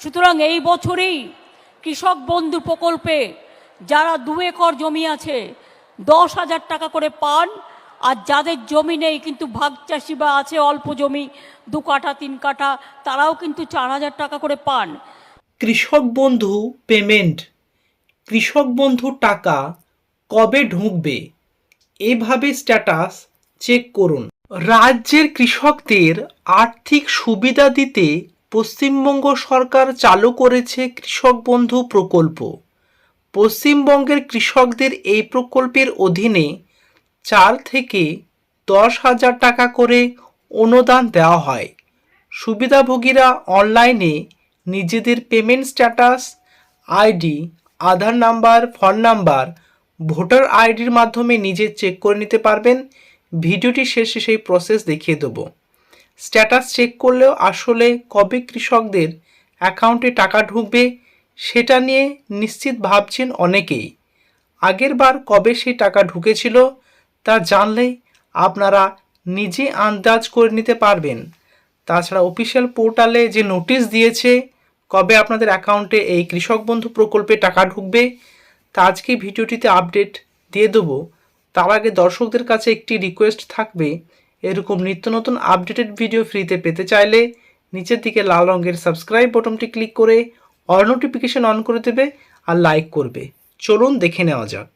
সুতরাং এই বছরেই কৃষক বন্ধু প্রকল্পে যারা দু একর জমি আছে, দশ হাজার টাকা করে পান, আর যাদের জমি নেই কিন্তু ভাগ চাষি বা আছে অল্প জমি, দু কাঠা, তিন কাঠা, তারাও কিন্তু চার হাজার টাকা করে পান। কৃষক বন্ধু পেমেন্ট। কৃষক বন্ধু টাকা কবে ঢুকবে? এভাবে স্ট্যাটাস চেক করুন। রাজ্যের কৃষকদের আর্থিক সুবিধা দিতে পশ্চিমবঙ্গ সরকার চালু করেছে কৃষক বন্ধু প্রকল্প। পশ্চিমবঙ্গের কৃষকদের এই প্রকল্পের অধীনে চার থেকে দশ হাজার টাকা করে অনুদান দেওয়া হয়। সুবিধাভোগীরা অনলাইনে নিজেদের payment status, ID, Aadhaar number, phone number, voter আইডির মাধ্যমে নিজে চেক করে নিতে পারবেন। ভিডিওটি শেষে সেই প্রসেস দেখিয়ে দেবো। স্ট্যাটাস চেক করলেও আসলে কবে কৃষকদের অ্যাকাউন্টে টাকা ঢুকবে, সেটা নিয়ে নিশ্চিত ভাবছেন অনেকেই। আগের বার কবে সেই টাকা ঢুকেছিল, তা জানলেই আপনারা নিজে আন্দাজ করে নিতে পারবেন। তাছাড়া অফিসিয়াল পোর্টালে যে নোটিশ দিয়েছে, কবে আপনাদের অ্যাকাউন্টে এই কৃষক বন্ধু প্রকল্পে টাকা ঢুকবে, তা আজকে ভিডিওটিতে আপডেট দিয়ে দেবো। তার আগে দর্শকদের কাছে একটি রিকোয়েস্ট থাকবে এরকম নিত্য নতুন আপডেটেড ভিডিও ফ্রিতে পেতে চাইলে নিচের দিকে লাল রঙের সাবস্ক্রাইব বটনটি ক্লিক করে অল নোটিফিকেশন অন করে দেবে আর লাইক করবে। চলুন দেখে নেওয়া যাক।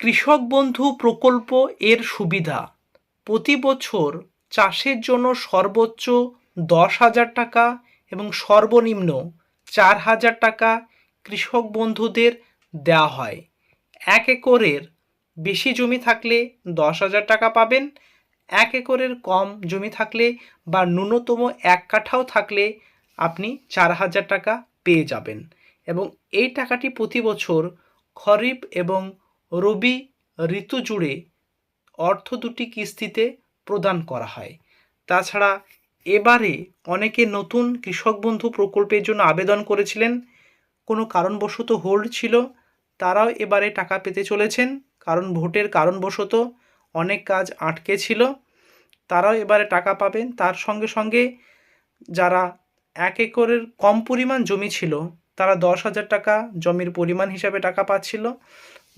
কৃষক বন্ধু প্রকল্প এর সুবিধা। প্রতি বছর চাষের জন্য সর্বোচ্চ দশ হাজার টাকা এবং সর্বনিম্ন চার হাজার টাকা কৃষক বন্ধুদের দেওয়া হয়। এক একরের বেশি জমি থাকলে দশ হাজার টাকা পাবেন এক একরের কম জমি থাকলে বা ন্যূনতম এক কাঠাও থাকলে আপনি চার হাজার টাকা পেয়ে যাবেন এবং এই টাকাটি প্রতি বছর খরিফ এবং রবি ঋতু জুড়ে অর্থ দুটি কিস্তিতে প্রদান করা হয়। তাছাড়া এবারে অনেকে নতুন কৃষক বন্ধু প্রকল্পের জন্য আবেদন করেছিলেন। কোনো কারণবশত হোল্ড ছিল, তারাও এবারে টাকা পেতে চলেছেন। কারণ ভোটের কারণবশত অনেক কাজ আটকে ছিল, তারাও এবারে টাকা পাবেন। তার সঙ্গে সঙ্গে যারা এক একরের কম পরিমাণ জমি ছিল, তারা দশ হাজার টাকা জমির পরিমাণ হিসাবে টাকা পাচ্ছিল।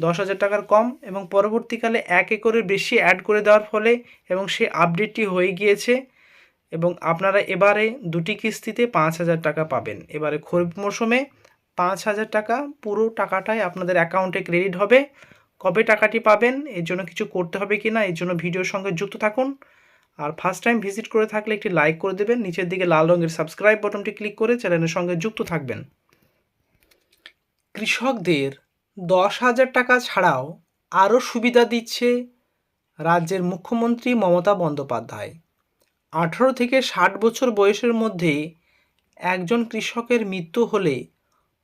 দশ হাজার টাকার কম এবং পরবর্তীকালে এক একরের বেশি অ্যাড করে দেওয়ার ফলে এবং সে আপডেটটি হয়ে গিয়েছে এবং আপনারা এবারে দুটি কিস্তিতে পাঁচ হাজার টাকা পাবেন। এবারে খরিফ মরশুমে পাঁচ হাজার টাকা পুরো টাকাটাই আপনাদের অ্যাকাউন্টে ক্রেডিট হবে। কবে টাকাটি পাবেন, এর জন্য কিছু করতে হবে কি না এর জন্য ভিডিওর সঙ্গে যুক্ত থাকুন। আর ফার্স্ট টাইম ভিজিট করে থাকলে একটি লাইক করে দেবেন, নিচের দিকে লাল রঙের সাবস্ক্রাইব বটনটি ক্লিক করে চ্যানেলের সঙ্গে যুক্ত থাকবেন। কৃষকদের দশ হাজার টাকা ছাড়াও আরও সুবিধা দিচ্ছে রাজ্যের মুখ্যমন্ত্রী মমতা বন্দ্যোপাধ্যায়। আঠারো থেকে ষাট বছর বয়সের মধ্যে একজন কৃষকের মৃত্যু হলে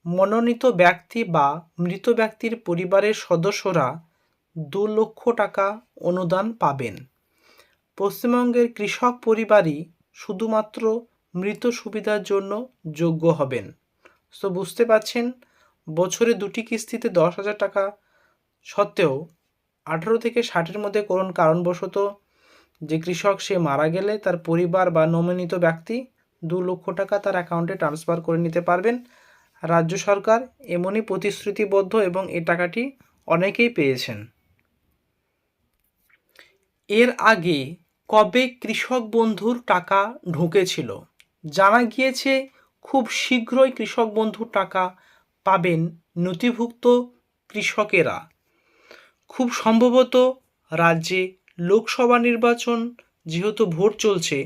মনোনীত ব্যক্তি বা মৃত ব্যক্তির পরিবারের সদস্যরা দু লক্ষ টাকা অনুদান পাবেন। পশ্চিমবঙ্গের কৃষক পরিবারই শুধুমাত্র মৃত সুবিধার জন্য যোগ্য হবেন। সো বুঝতে পারছেন, বছরে দুটি কিস্তিতে দশ হাজার টাকা সত্ত্বেও আঠারো থেকে ষাটের মধ্যে কোন কারণবশত যে কৃষক সে মারা গেলে তার পরিবার বা নমিনিত ব্যক্তি দু লক্ষ টাকা তার অ্যাকাউন্টে ট্রান্সফার করে নিতে পারবেন। রাজ্য সরকার এমনই প্রতিশ্রুতিবদ্ধ এবং এ টাকাটি অনেকেই পেয়েছেন। এর আগে কবে কৃষক বন্ধুর টাকা ঢুকেছিল জানা গিয়েছে খুব শীঘ্রই কৃষক বন্ধুর টাকা পাবেন নথিভুক্ত কৃষকেরা। খুব সম্ভবত রাজ্যে লোকসভা নির্বাচন যেহেতু ভোট চলছে,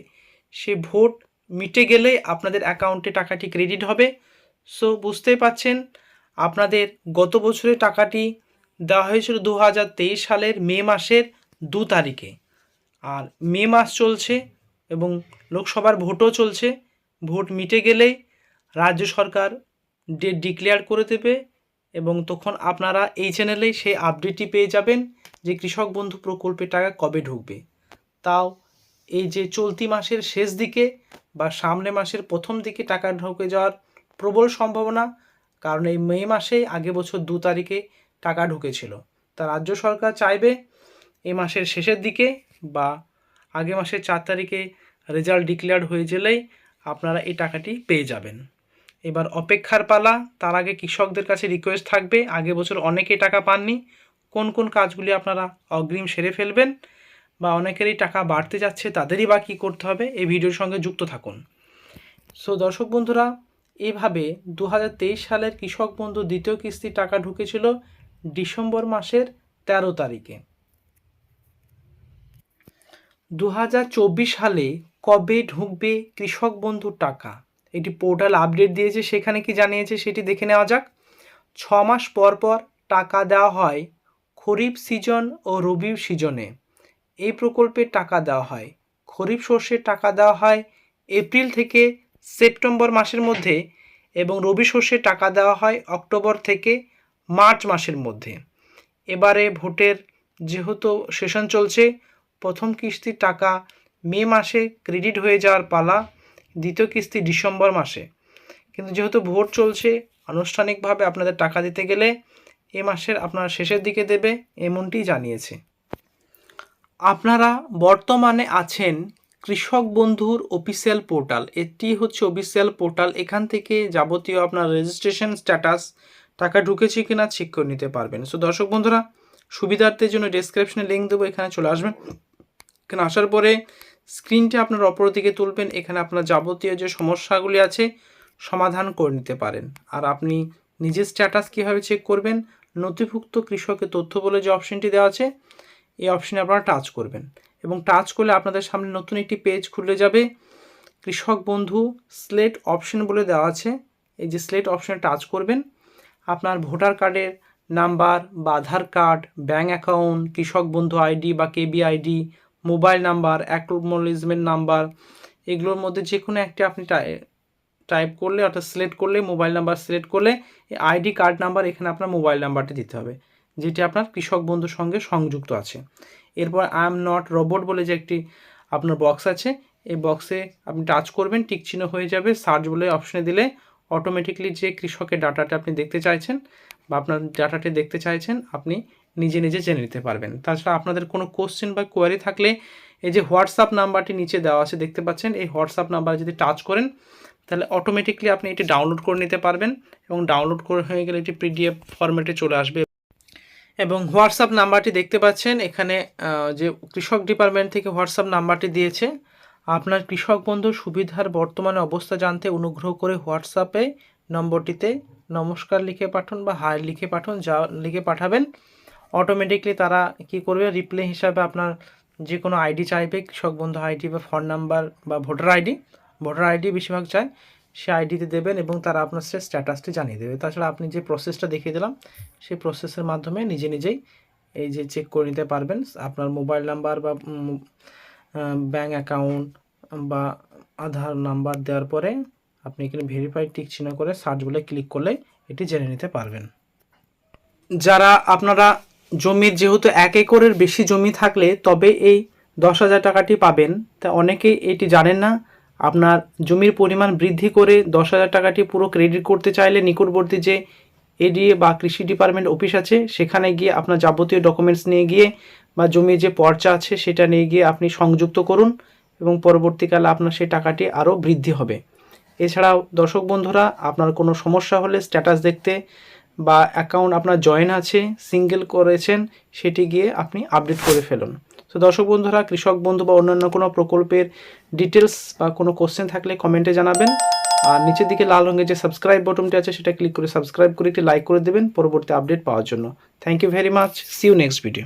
সে ভোট মিটে গেলে আপনাদের অ্যাকাউন্টে টাকাটি ক্রেডিট হবে। সো বুঝতেই পাচ্ছেন, আপনাদের গত বছরে টাকাটি দেওয়া হয়েছিল দু হাজার তেইশ সালের মে মাসের দু তারিখে। আর মে মাস চলছে এবং লোকসভার ভোটও চলছে। ভোট মিটে গেলেই রাজ্য সরকার ডেট ডিক্লেয়ার করে দেবে এবং তখন আপনারা এই চ্যানেলেই সেই আপডেটটি পেয়ে যাবেন যে কৃষক বন্ধু প্রকল্পের টাকা কবে ঢুকবে। তাও এই যে চলতি মাসের শেষ দিকে বা সামনে মাসের প্রথম দিকে টাকা ঢুকে যাওয়ার প্রবল সম্ভাবনা, কারণ এই মে মাসে আগে বছর দু তারিখে টাকা ঢুকেছিল। তা রাজ্য সরকার চাইবে এ মাসের শেষের দিকে বা আগে মাসের চার তারিখে রেজাল্ট ডিক্লেয়ার হয়ে গেলেই আপনারা এই টাকাটি পেয়ে যাবেন। এবার অপেক্ষার পালা, তার আগে কৃষকদের কাছে রিকোয়েস্ট থাকবে আগে বছর অনেকে টাকা পাননি, কোন কোন কাজগুলি আপনারা অগ্রিম সেরে ফেলবেন বা অনেকেরই টাকা বাড়তে যাচ্ছে, তাদেরই বা কী করতে হবে, এই ভিডিওর সঙ্গে যুক্ত থাকুন। সো দর্শক বন্ধুরা এইভাবে দু সালের কৃষক বন্ধু দ্বিতীয় কিস্তির টাকা ঢুকেছিল ডিসেম্বর মাসের তেরো তারিখে। দু হাজার চব্বিশ সালে কবে ঢুকবে কৃষক বন্ধুর টাকা? এটি পোর্টাল আপডেট দিয়েছে, সেখানে কি জানিয়েছে সেটি দেখে নেওয়া যাক। ছ মাস পর পর টাকা দেওয়া হয় খরিফ সিজন ও রবি সিজনে। এই প্রকল্পে টাকা দেওয়া হয়। খরিফ শস্যের টাকা দেওয়া হয় এপ্রিল থেকে সেপ্টেম্বর মাসের মধ্যে এবং রবি শস্যের টাকা দেওয়া হয় অক্টোবর থেকে মার্চ মাসের মধ্যে। এবারে ভোটের যেহেতু সেশন চলছে, প্রথম কিস্তির টাকা মে মাসে ক্রেডিট হয়ে যাওয়ার পালা দ্বিতীয় কিস্তি ডিসেম্বর মাসে। কিন্তু যেহেতু ভোট চলছে, আনুষ্ঠানিকভাবে আপনাদের টাকা দিতে গেলে এ মাসের আপনার শেষের দিকে দেবে এমনটি জানিয়েছে। আপনারা বর্তমানে আছেন কৃষক বন্ধুর অফিসিয়াল পোর্টাল এটি হচ্ছে অফিসিয়াল পোর্টাল এখান থেকে যাবতীয় আপনার রেজিস্ট্রেশন স্ট্যাটাস টাকা ঢুকেছে কিনা চেক করে নিতে পারবেন। সো দর্শক বন্ধুরা, সুবিধার্থের জন্য ডেসক্রিপশনে লিঙ্ক দেবো, এখানে চলে আসবেন। এখানে আসার পরে স্ক্রিনটা আপনার অপর দিকে তুলবেন। এখানে আপনার যাবতীয় যে সমস্যাগুলি আছে, সমাধান করে নিতে পারেন। আর আপনি নিজের স্ট্যাটাস কীভাবে চেক করবেন, নথিভুক্ত কৃষকের তথ্য বলে যে অপশনটি দেওয়া আছে, এই অপশনে আপনারা টাচ করবেন। এবং টাচ করলে আপনাদের সামনে নতুন একটি পেজ খুলে যাবে। কৃষক বন্ধু স্লেট অপশন বলে দেওয়া আছে। এই যে স্লেট অপশনে টাচ করবেন। আপনার ভোটার কার্ডের নাম্বার বা আধার কার্ড ব্যাঙ্ক অ্যাকাউন্ট কৃষক বন্ধু আইডি বা KB ID mobile number acknowledgement number, এগুলোর মধ্যে যে কোনো একটি আপনি টাইপ করলে অর্থাৎ সিলেক্ট করলে মোবাইল নাম্বার সিলেক্ট করলে আইডি কার্ড নাম্বার এখানে আপনার মোবাইল নাম্বারটি দিতে হবে। যেটি আপনার কৃষক বন্ধুর সঙ্গে সংযুক্ত আছে। এরপর আই এম নট রোবট বলে যে একটি আপনার বক্স আছে, এই বক্সে আপনি টাচ করবেন, টিক চিহ্ন হয়ে যাবে সার্চ বলে অপশনে দিলে অটোমেটিকলি যে কৃষকের ডাটাটা আপনি দেখতে চাইছেন বা আপনার ডাটাটি দেখতে চাইছেন, আপনি নিজে নিজে জেনে নিতে পারবেন। তাছাড়া আপনাদের কোনো কোশ্চেন বা কোয়ারি থাকলে এই যে হোয়াটসঅ্যাপ নাম্বারটি নিচে দেওয়া আছে, দেখতে পাচ্ছেন, এই হোয়াটসঅ্যাপ নাম্বার যদি টাচ করেন, তাহলে অটোমেটিকলি আপনি এটি ডাউনলোড করে নিতে পারবেন এবং ডাউনলোড করে হয়ে গেলে এটি পিডিএফ ফরম্যাটে চলে আসবে এবং হোয়াটসঅ্যাপ নাম্বারটি দেখতে পাচ্ছেন। এখানে যে কৃষক ডিপার্টমেন্ট থেকে হোয়াটসঅ্যাপ নাম্বারটি দিয়েছে। আপনার কৃষক বন্ধুর সুবিধার বর্তমানে অবস্থা জানতে অনুগ্রহ করে হোয়াটসঅ্যাপে নম্বরটিতে নমস্কার লিখে পাঠান বা হাই লিখে পাঠান, যা লিখে পাঠাবেন। অটোমেটিকলি তারা কি করবে? রিপ্লে হিসাবে আপনার যে কোনো আইডি চাইবে, কৃষক বন্ধু আইডি বা ফোন নাম্বার বা ভোটার আইডি। ভোটার আইডি বেশিরভাগ চায়। সে আইডিতে দেবেন এবং তারা আপনার সে স্ট্যাটাসটি জানিয়ে দেবে। তাছাড়া আপনি যে প্রসেসটা দেখিয়ে দিলাম, সেই প্রসেসের মাধ্যমে নিজে নিজেই এই যে চেক করে নিতে পারবেন। আপনার মোবাইল নাম্বার বা ব্যাঙ্ক অ্যাকাউন্ট বা আধার নাম্বার দেওয়ার পরে আপনি এখানে ভেরিফাই টিক চিহ্ন করে সার্চ বলে ক্লিক করলে এটি জেনে নিতে পারবেন। যারা আপনারা জমির যেহেতু এক একরের বেশি জমি থাকলে তবে এই দশ হাজার টাকাটি পাবেন। তা অনেকেই এটি জানেন না। আপনার জমির পরিমাণ বৃদ্ধি করে দশ হাজার টাকাটি পুরো ক্রেডিট করতে চাইলে নিকটবর্তী যে এডিএ বা কৃষি ডিপার্টমেন্ট অফিস আছে, সেখানে গিয়ে আপনার যাবতীয় ডকুমেন্টস নিয়ে গিয়ে বা জমির যে পর্চা আছে, সেটা নিয়ে গিয়ে আপনি সংযুক্ত করুন এবং পরবর্তীকালে আপনার সেই টাকাটি আরও বৃদ্ধি হবে। এছাড়াও দর্শক বন্ধুরা, আপনার কোনো সমস্যা হলে স্ট্যাটাস দেখতে বা অ্যাকাউন্ট আপনার জয়েন আছে সিঙ্গেল করেছেন, সেটি গিয়ে আপনি আপডেট করে ফেলুন। তো দর্শক বন্ধুরা, কৃষক বন্ধু বা অন্যান্য কোনো প্রকল্পের ডিটেলস বা কোনো কোশ্চেন থাকলে কমেন্টে জানাবেন। আর নিচের দিকে লাল রঙের যে সাবস্ক্রাইব বটনটি আছে, সেটা ক্লিক করে সাবস্ক্রাইব করে একটি লাইক করে দেবেন, পরবর্তী আপডেট পাওয়ার জন্য। Thank you very much see you next video